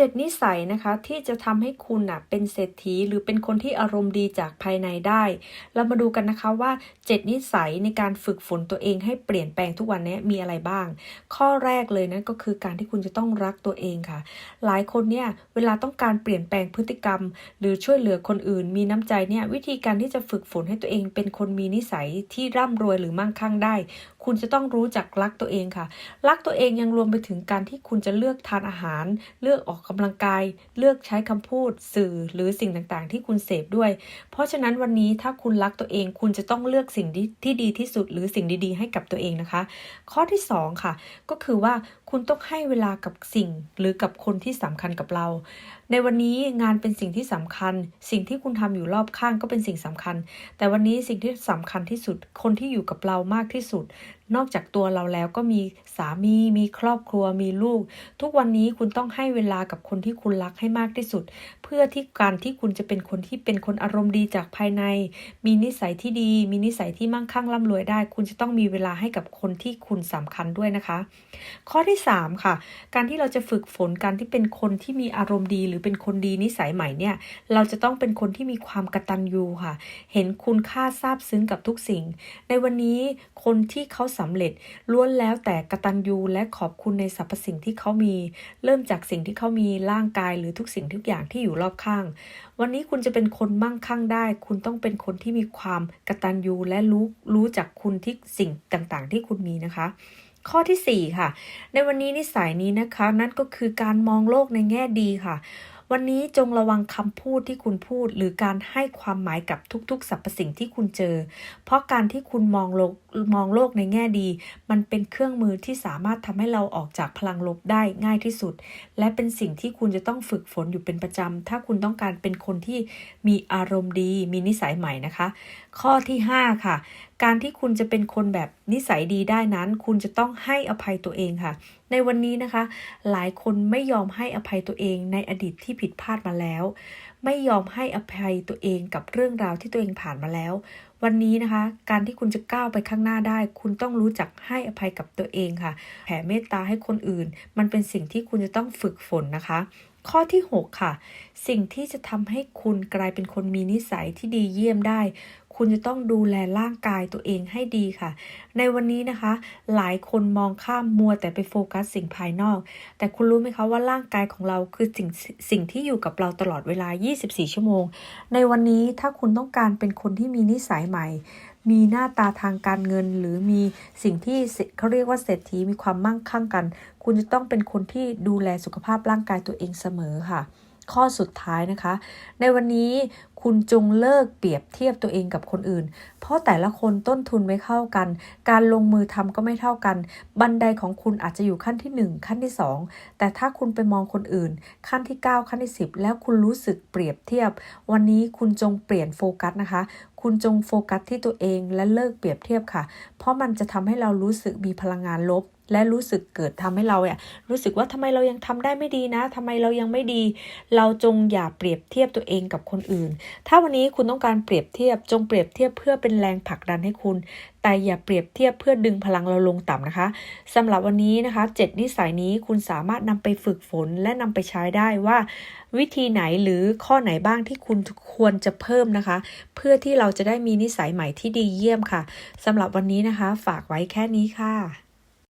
เจ็ดนิสัยนะคะที่จะทำให้คุณน่ะเป็นเศรษฐีหรือเป็นคนที่อารมณ์ดีจากภายในได้ เรามาดูกันนะคะว่าเจ็ดนิสัยในการฝึกฝนตัวเองให้เปลี่ยนแปลงทุกวันนี้มีอะไรบ้าง ข้อแรกเลยนั่นก็คือการที่คุณจะต้องรักตัวเองค่ะ หลายคนเนี่ยเวลาต้องการเปลี่ยนแปลงพฤติกรรม หรือช่วยเหลือคนอื่น มีน้ำใจเนี่ยวิธีการที่จะฝึกฝนให้ตัวเองเป็นคนมีนิสัยที่ร่ำรวยหรือมั่งคั่งได้ คุณจะต้องรู้จักรักตัวเองค่ะ รักตัวเองยังรวมไปถึงการที่คุณจะเลือกทานอาหาร เลือกออกกำลังกาย เลือกใช้คำพูด สื่อหรือสิ่งต่างๆ ที่คุณเสพด้วย เพราะฉะนั้นวันนี้ถ้าคุณรักตัวเอง คุณจะต้องเลือกสิ่งที่ดีที่สุด หรือสิ่งดีๆ ให้กับตัวเองนะคะ ข้อที่สองค่ะ ก็คือว่าคุณต้องให้เวลากับสิ่งหรือกับคนที่สำคัญกับเรา ในวันนี้งานเป็นสิ่งที่สำคัญ สิ่งที่คุณทำอยู่รอบข้างก็เป็นสิ่งสำคัญ แต่วันนี้สิ่งที่สำคัญที่สุด คนที่อยู่กับเรามากที่สุด นอกจากตัวเราแล้วก็มีสามีมีครอบครัวมีลูก ทุกวันนี้คุณต้องให้เวลากับคนที่คุณรักให้มากที่สุด เพื่อที่การที่คุณจะเป็นคนที่เป็นคนอารมณ์ดีจากภายใน มีนิสัยที่ดี มีนิสัยที่มั่งคั่งร่ำรวยได้ คุณจะต้องมีเวลาให้กับคนที่คุณสำคัญด้วยนะคะ ข้อที่ 3 ค่ะ การที่เราจะฝึกฝนการที่เป็นคนที่มีอารมณ์ดี หรือเป็นคนดีนิสัยใหม่เนี่ยเราจะต้องเป็นคนที่มีความกระตัญญูค่ะ เห็นคุณค่าซาบซึ้งกับทุกสิ่ง ในวันนี้คนที่เขาสำเร็จล้วนแล้วแต่กตัญญูและขอบคุณในสรรพสิ่งที่เขามี เริ่มจากสิ่งที่เขามีร่างกายหรือทุกสิ่งทุกอย่างที่อยู่รอบข้าง วันนี้คุณจะเป็นคนมั่งคั่งได้ คุณต้องเป็นคนที่มีความกตัญญูและรู้รู้จักคุณที่สิ่งต่างๆ ที่คุณมีนะคะข้อที่ 4 ค่ะ ในวันนี้นิสัยนี้นะคะ นั่นก็คือการมองโลกในแง่ดีค่ะ วันนี้จงระวังคำพูดที่คุณพูด หรือการให้ความหมายกับทุกๆสรรพสิ่งที่คุณเจอ เพราะการที่คุณมองโลกมองโลกในแง่ดี มันเป็นเครื่องมือที่สามารถทำให้เราออกจากพลังลบได้ง่ายที่สุด และเป็นสิ่งที่คุณจะต้องฝึกฝนอยู่เป็นประจำถ้าคุณต้องการเป็นคนที่มีอารมณ์ดี มีนิสัยใหม่นะคะ ข้อที่ 5 ค่ะ การที่คุณจะเป็นคนแบบนิสัยดีได้นั้น คุณจะต้องให้อภัยตัวเองค่ะ ในวันนี้นะคะ หลายคนไม่ยอมให้อภัยตัวเองในอดีตที่ผิดพลาดมาแล้ว ไม่ยอมให้อภัยตัวเองกับเรื่องราวที่ตัวเองผ่านมาแล้ว วันนี้นะคะ การที่คุณจะก้าวไปข้างหน้าได้ คุณต้องรู้จักให้อภัยกับตัวเองค่ะ แผ่เมตตาให้คนอื่น มันเป็นสิ่งที่คุณจะต้องฝึกฝนนะคะข้อที่ 6 ค่ะ สิ่งที่จะทำให้คุณกลายเป็นคนมีนิสัยที่ดีเยี่ยมได้ คุณจะต้องดูแลร่างกายตัวเองให้ดีค่ะ ในวันนี้นะคะ หลายคนมองข้ามมัวแต่ไปโฟกัสสิ่งภายนอก แต่คุณรู้ไหมคะว่าร่างกายของเราคือสิ่งสิ่งที่อยู่กับเราตลอดเวลา 24 ชั่วโมง ในวันนี้ถ้าคุณต้องการเป็นคนที่มีนิสัยใหม่ มีหน้าตาทางการเงิน หรือมีสิ่งที่เขาเรียกว่าเศรษฐีมีความมั่งคั่งกัน คุณจะต้องเป็นคนที่ดูแลสุขภาพร่างกายตัวเองเสมอค่ะ ข้อสุดท้ายนะคะ ในวันนี้คุณจงเลิกเปรียบเทียบตัวเองกับคนอื่น เพราะแต่ละคนต้นทุนไม่เข้ากัน การลงมือทำก็ไม่เท่ากัน บันไดของคุณอาจจะอยู่ขั้นที่ 1 ขั้นที่ 2 แต่ถ้าคุณไปมองคนอื่น ขั้นที่ 9 ขั้นที่ 10 แล้วคุณรู้สึกเปรียบเทียบ วันนี้คุณจงเปลี่ยนโฟกัสนะคะ คุณจงโฟกัสที่ตัวเองและเลิกเปรียบเทียบค่ะ เพราะมันจะทำให้เรารู้สึกมีพลังงานลบ และรู้สึกเกิดทำให้เราเนี่ยรู้สึกว่าทำไมเรายังทำได้ไม่ดีนะทำไมเรายังไม่ดี เราจงอย่าเปรียบเทียบตัวเองกับคนอื่น ถ้าวันนี้คุณต้องการเปรียบเทียบ จงเปรียบเทียบเพื่อเป็นแรงผลักดันให้คุณ แต่อย่าเปรียบเทียบเพื่อดึงพลังเราลงต่ำนะคะสำหรับวันนี้นะคะ7นิสัยนี้คุณสามารถนำไปฝึกฝนและนำไปใช้ได้ว่า วิธีไหนหรือข้อไหนบ้างที่คุณควรจะเพิ่มนะคะ เพื่อที่เราจะได้มีนิสัยใหม่ที่ดีเยี่ยมค่ะสำหรับวันนี้นะคะ ฝากไว้แค่นี้ค่ะ